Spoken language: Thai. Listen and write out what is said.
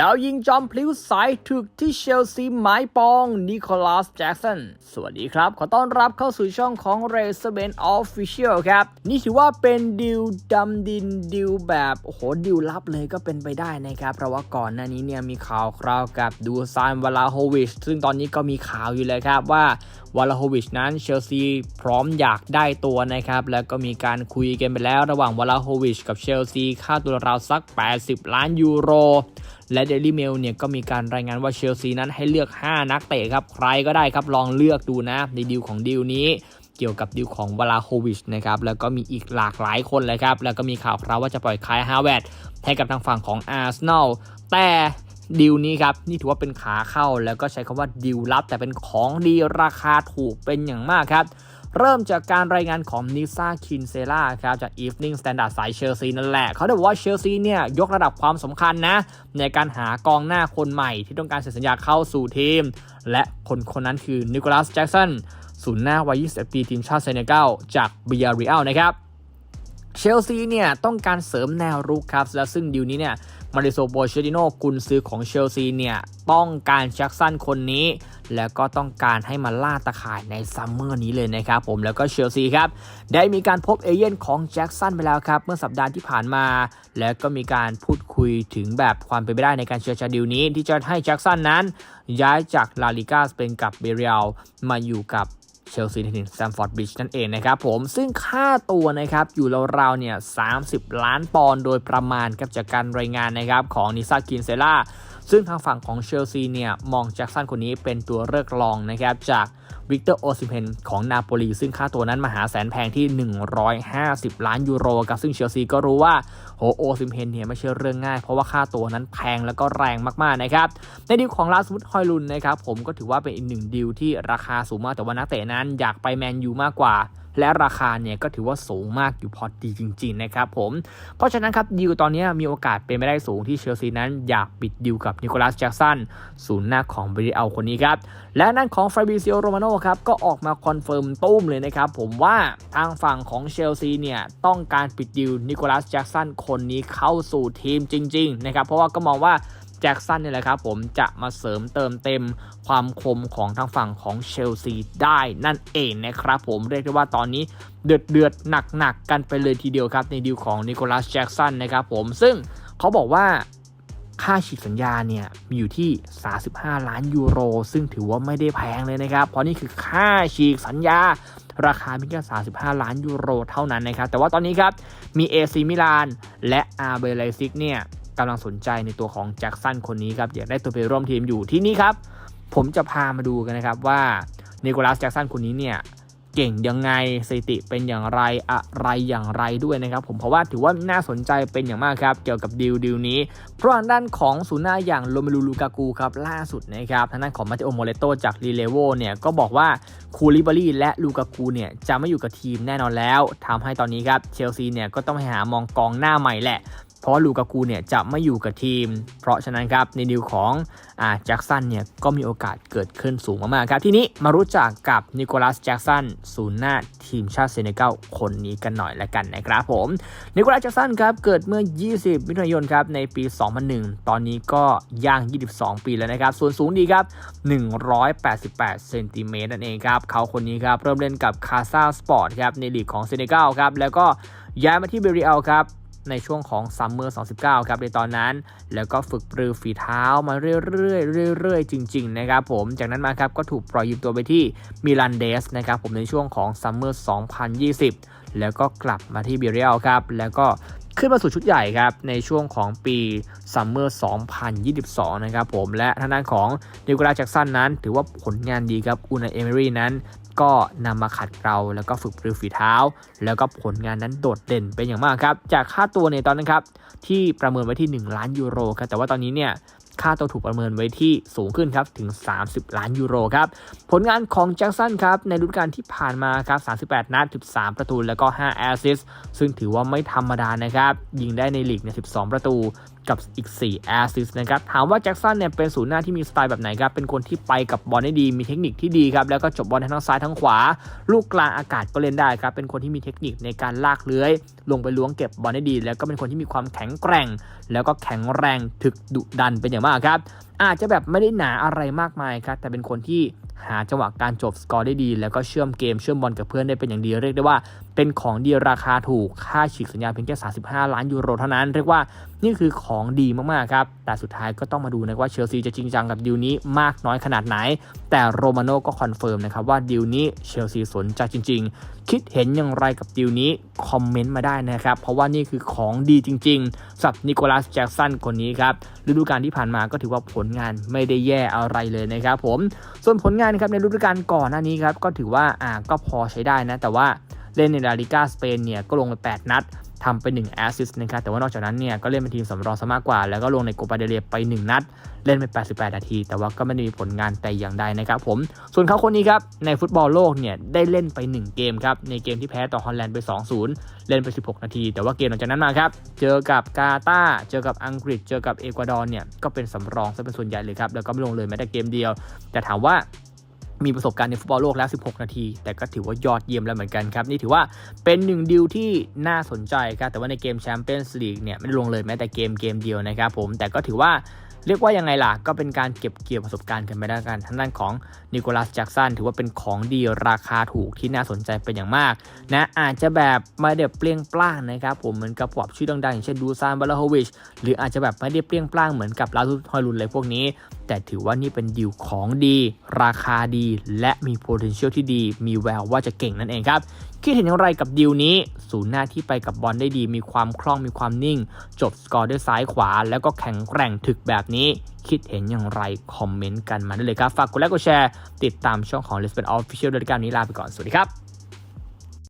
ดาวยิงจอมพลิ้วสายถึกที่เชลซีหมายปองนิโคลัสแจ็กสัน สวัสดีครับ ขอต้อนรับเข้าสู่ช่องของ r a c e r b a n Official ครับ นี่ถือว่าเป็นดิวดำดินดิวแบบโอ้โหดิวลับเลยก็เป็นไปได้นะครับ เพราะว่าก่อนหน้านี้เนี่ยมีข่าวคราวกับดูซานวลาโฮวิช ซึ่งตอนนี้ก็มีข่าวอยู่เลยครับว่า วาลาโฮวิชนั้นเชลซีพร้อมอยากได้ตัวนะครับ แล้วก็มีการคุยกันไปแล้วระหว่างวาลาโฮวิชกับเชลซีค่าตัวราวสัก 80 ล้านยูโร และ Daily Mail เนี่ยก็มีการรายงานว่าเชลซีนั้นให้เลือก 5 นักเตะครับ ใครก็ได้ครับลองเลือกดูนะในดีลของดีลนี้เกี่ยวกับดีลของวลาโควิชนะครับ แล้วก็มีอีกหลากหลายคนเลยครับ แล้วก็มีข่าวคราวว่าจะปล่อยคายฮาวเวร์ดให้กับทางฝั่งของอาร์เซนอล แต่ ดีลนี้ครับนี่ถือว่าเป็นขาเข้าแล้วก็ใช้คำว่าดีลลับ แต่เป็นของดีราคาถูกเป็นอย่างมากครับ เริ่มจากการรายงานของนิซ่าคินเซล่าครับจาก Evening Standard สายเชลซีนั่นแหละ เขาได้บอกว่าเชลซีเนี่ยยกระดับความสำคัญนะ ในการหากองหน้าคนใหม่ที่ต้องการเซ็นสัญญาเข้าสู่ทีม และคนคนนั้นคือนิโคลัสแจ็กสันศูนย์หน้าวัย 21 ปีทีมชาติเซเนกัลจากเบียร์เรียลนะครับเชลซีเนี่ยต้องการเสริมแนวรุกครับและซึ่งดิวนี้เนี่ย มาริโซโปเชติโนกุนซือของเชลซีเนี่ยต้องการแจ็คสันคนนี้ แล้วก็ต้องการให้มาล่าตะข่ายในซัมเมอร์นี้เลยนะครับผมแล้วก็เชลซีครับได้มีการพบเอเย่นของแจ็คสันไปแล้วครับเมื่อสัปดาห์ที่ผ่านมา แล้วก็มีการพูดคุยถึงแบบความเป็นไปได้ในการเชียร์ชาดิวนี้ ที่จะให้แจ็คสันนั้น ย้ายจากลาลิกาสเปนกับเบรียลมาอยู่กับ เชลซีในถิ่แซมฟอร์ดบิชนั่นเองนะครับผมซึ่งค่าตัวนะครับอยู่ราวๆเนี่ย30ล้านปอนด์โดยประมาณกับจากการรายงานนะครับของนิซากินเซล่าซึ่งทางฝั่งของเชลซีเนี่ยมองแจ็คสันคนนี้เป็นตัวเลือกรองนะครับจากวิกเตอร์โอซิเพนของนาโปลีซึ่งค่าตัวนั้นมหาแสนแพงที่ 150 ล้านยูโรครับซึ่งเชลซีก็รู้ว่าโหโอซิเพนเนี่ยไม่ใช่เรื่องง่าย เพราะว่าค่าตัวนั้นแพงแล้วก็แรงมากๆนะครับในดีลของลาสมุดฮอยลุนนะครับผมก็ถือว่าเป็นอีกหนึ่งดีลที่ราคาสูงมากแต่ว่านักเตะนั้นอยากไปแมนยูมากกว่าและราคาเนี่ยก็ถือว่าสูงมากอยู่พอดีจริง ๆ นะครับผม เพราะฉะนั้นครับดีลตอนนี้มีโอกาสเป็นไปได้สูงที่เชลซีนั้นอยากปิดดีลกับนิโคลัสแจ็กสันศูนย์หน้าของบริเอาคนนี้ครับ และนั่นของฟาบิซิโอโรมาโนครับก็ออกมาคอนเฟิร์มตุ้มเลยนะครับผมว่าทางฝั่งของเชลซีเนี่ยต้องการปิดดีลนิโคลัสแจ็กสันคนนี้เข้าสู่ทีมจริงๆนะครับเพราะว่าก็มองว่าแจ็กสันนี่แหละครับผมจะมาเสริมเติมเต็มความคมของทางฝั่งของเชลซีได้นั่นเองนะครับผมเรียกได้ว่าตอนนี้เดือดเดือดหนักหนักกันไปเลยทีเดียวครับในดีลของนิโคลัสแจ็กสันนะครับผมซึ่งเขาบอกว่า ค่าฉีกสัญญาเนี่ยมีอยู่ที่ 35 ล้านยูโร ซึ่งถือว่าไม่ได้แพงเลยนะครับ เพราะนี่คือค่าฉีกสัญญา ราคาเพียงแค่35 ล้านยูโรเท่านั้นนะครับ แต่ว่าตอนนี้ครับ มีเอซีมิลานและอาร์เบลไลซิกเนี่ยกำลังสนใจในตัวของแจ็คสันคนนี้ครับ อยากได้ตัวไปร่วมทีมอยู่ที่นี่ครับ ผมจะพามาดูกันนะครับว่านิโคลัสแจ็คสันคนนี้เนี่ย เก่งยังไงสถิติเป็นอย่างไรอะไรอย่างไรด้วยนะครับผมเพราะว่าถือว่าน่าสนใจเป็นอย่างมากครับเกี่ยวกับดีลดีลนี้ เพราะทางด้านของศูนย์หน้าอย่างโรเมลูลูกากูครับล่าสุดนะครับทางด้านของมาเตโอโมเลโตจากลีเลโวเนี่ยก็บอกว่าคูลิบารีและลูกากูเนี่ยจะไม่อยู่กับทีมแน่นอนแล้วทำให้ตอนนี้ครับเชลซีเนี่ยก็ต้องไปหามองกองหน้าใหม่แหละ เพราะลูกากูเนี่ยจะไม่อยู่กับทีม เพราะฉะนั้นครับในดีลของ แจ็กสันเนี่ยก็มีโอกาสเกิดขึ้นสูงมากๆครับ ทีนี้มารู้จักกับนิโคลัสแจ็กสันศูนย์หน้าทีมชาติเซเนกัลคนนี้กันหน่อยละกันนะครับผมนิโคลัสแจ็กสันครับเกิดเมื่อ 20 มิถุนายนครับในปี 2001 ตอนนี้ก็ย่าง 22 ปีแล้วนะครับ ส่วนสูงดีครับ 188 เซนติเมตรนั่นเองครับ เขาคนนี้ครับเริ่มเล่นกับคาซาสปอร์ตครับในลีกของเซเนกัลครับแล้วก็ย้ายมาที่เบริเอลครับ ในช่วงของซัมเมอร์2019 ครับในตอนนั้น แล้วก็ฝึกปรือฝีเท้ามาเรื่อยๆเรื่อยๆ จริง ๆ นะครับผมจากนั้นมาครับก็ถูกปล่อยยืมตัวไปที่มิลานเดสนะครับผมในช่วงของซัมเมอร์2020 แล้วก็กลับมาที่เบเรียลครับแล้วก็ขึ้นมาสู่ชุดใหญ่ครับ ในช่วงของปีซัมเมอร์ 2022 นะครับผมและทางด้านของนิโคลัสแจ็กสันนั้น ถือว่าผลงานดีครับอูนาเอเมรี่นั้น ก็นำมาขัดเกลาแล้วก็ฝึกปรือฝีเท้า แล้วก็ผลงานนั้นโดดเด่นเป็นอย่างมากครับ จากค่าตัวในตอนนั้นครับที่ประเมินไว้ที่ 1 ล้านยูโรครับแต่ว่าตอนนี้เนี่ยค่าตัวถูกประเมินไว้ที่สูงขึ้นครับถึง 30 ล้านยูโรครับ ผลงานของแจ็คสันครับในฤดูกาลที่ผ่านมาครับ 38 นัด 13 ประตู แล้วก็ 5 แอสซิสต์ซึ่งถือว่าไม่ธรรมดานะครับ ยิงได้ในลีกเนี่ย12 ประตู กับอีก 4 แอสซิสต์นะครับ ถามว่าแจ็คสันเนี่ยเป็นศูนย์หน้าที่มีสไตล์แบบไหนครับ เป็นคนที่ไปกับบอลได้ดี มีเทคนิคที่ดีครับ แล้วก็จบบอลทั้งซ้ายทั้งขวา ลูกกลางอากาศก็เล่นได้ครับ เป็นคนที่มีเทคนิคในการลากเลื้อย ลงไปล้วงเก็บบอลได้ดี แล้วก็เป็นคนที่มีความแข็งแกร่ง แล้วก็แข็งแรงถึกดุดันเป็นอย่างมากครับ อาจจะแบบไม่ได้หนาอะไรมากมายครับ แต่เป็นคนที่ หาจังหวะการจบสกอร์ได้ดี แล้วก็เชื่อมเกมเชื่อมบอลกับเพื่อนได้เป็นอย่างดีเรียกได้ว่า เป็นของดีราคาถูกค่าฉีกสัญญาเพียงแค่ 35 ล้านยูโรเท่านั้นเรียกว่านี่คือของดีมากๆครับแต่สุดท้ายก็ต้องมาดูนะว่าเชลซีจะจริงจังกับดีลนี้มากน้อยขนาดไหน แต่โรมาโน่ก็คอนเฟิร์มนะครับว่าดีลนี้เชลซีสนใจจริง ๆ คิดเห็นอย่างไรกับดีลนี้คอมเมนต์มาได้นะครับเพราะว่านี่คือของดีจริงๆสำหรับนิโคลัสแจ็กสันคนนี้ครับฤดูกาลที่ผ่านมาก็ถือว่าผลงานไม่ได้แย่อะไรเลยนะครับผมส่วนผลงานครับในฤดูกาลก่อนหน้านี้ครับก็ถือว่าอ่าก็พอใช้ได้นะ แต่ว่าเล่นในลาลิกาสเปนเนี่ยก็ลงไป 8 นัดทำไป1แอสซิสต์นะครับแต่ว่านอกจากนั้นเนี่ยก็เล่นเป็นทีมสำรองซะมากกว่า แล้วก็ลงในโกปาเดเรียไป 1 นัด เล่นไป 88 นาที แต่ว่าก็ไม่ได้มีผลงานแต่อย่างใดนะครับผม ส่วนเขาคนนี้ครับ ในฟุตบอลโลกเนี่ยได้เล่นไป 1 เกมครับ ในเกมที่แพ้ต่อฮอลแลนด์ไป 2-0 เล่นไป 16 นาที แต่ว่าเกมหลังจากนั้นมาครับ เจอกับกาตาร์เจอกับอังกฤษ เจอกับเอกวาดอร์เนี่ยก็เป็นสำรองซะเป็นส่วนใหญ่เลยครับแล้วก็ไม่ลงเลยแม้แต่เกมเดียว แต่ถามว่า มีประสบการณ์ในฟุตบอลโลกแล้ว 16 นาที แต่ก็ถือว่ายอดเยี่ยมแล้วเหมือนกันครับ นี่ถือว่าเป็นหนึ่งดีลที่น่าสนใจครับ แต่ว่าในเกมแชมเปี้ยนส์ลีกเนี่ยไม่ได้ลงเลยแม้แต่เกมเกมเดียวนะครับผม แต่ก็ถือว่า เรียกว่ายังไงล่ะ ก็เป็นการเก็บเกี่ยวประสบการณ์กันไปได้กันทางด้านของนิโคลัสแจ็กสันถือว่าเป็นของดีราคาถูกที่น่าสนใจเป็นอย่างมากนะอาจจะแบบไม่ได้เปรี้ยงปล้างนะครับผมเหมือนกับพวกชื่อดังๆอย่างเช่นดูซานบาลาโฮวิชหรืออาจจะแบบไม่ได้เปรี้ยงปล้างเหมือนกับลาซุฮอยลุนเลยพวกนี้ แต่ถือว่านี่เป็นดีลของดี ราคาดี และมี potential ที่ดี มีแววว่าจะเก่งนั่นเองครับ คิดเห็นอย่างไรกับดีลนี้ ศูนย์หน้าที่ไปกับบอลได้ดี มีความคล่องมีความนิ่ง จบสกอร์ด้วยซ้ายขวา แล้วก็แข็งแกร่งถึกแบบนี้ คิดเห็นอย่างไร คอมเมนต์กันมาได้เลยครับ ฝากกดไลค์กดแชร์ ติดตามช่องของ l e s b e n Official ด้วยกันนี้ลาไปก่อน สวัสดีครับ